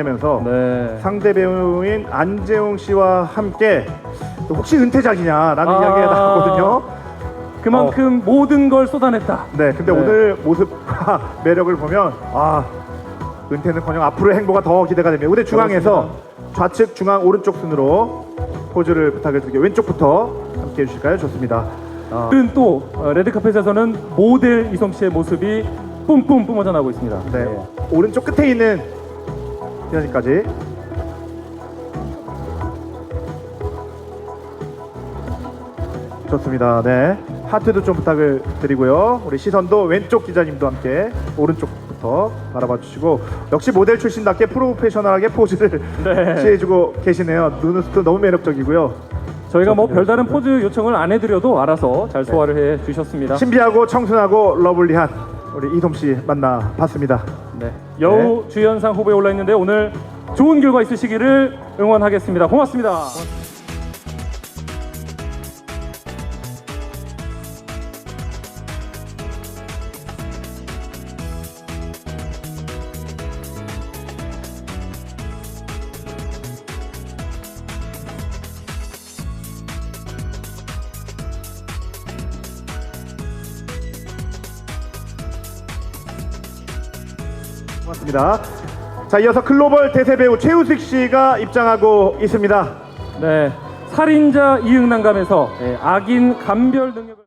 하면서 네. 상대 배우인 안재홍 씨와 함께 또 혹시 은퇴작이냐라는 아. 이야기가 나왔거든요. 그만큼 모든 걸 쏟아냈다. 네, 근데 네. 오늘 모습과 매력을 보면 아 은퇴는커녕 앞으로의 행보가 더 기대가 됩니다. 무대 중앙에서 좌측 중앙 오른쪽 순으로 포즈를 부탁을 드릴게요. 왼쪽부터 함께 해주실까요? 좋습니다. 아, 오늘은 또 어, 레드카펫에서는 모델 이솜 씨의 모습이 뿜뿜 뿜어져 나오고 있습니다. 네, 오른쪽 끝에 있는 희연이까지 좋습니다. 네, 하트도 좀 부탁을 드리고요. 우리 시선도 왼쪽 기자님도 함께 오른쪽부터 바라봐 주시고 역시 모델 출신답게 프로페셔널하게 포즈를 네. 취해주고 계시네요. 눈웃도 너무 매력적이고요. 저희가 뭐 별다른 포즈 요청을 안 해드려도 알아서 잘 소화를 해 주셨습니다. 신비하고 청순하고 러블리한 우리 이솜 씨 만나 봤습니다. 네. 여우 주연상 후보에 올라 있는데 오늘 좋은 결과 있으시기를 응원하겠습니다. 고맙습니다. 고맙습니다. 자, 이어서 글로벌 대세 배우 최우식 씨가 입장하고 있습니다. 네. 살인자 이응난감에서 예, 악인 감별 능력을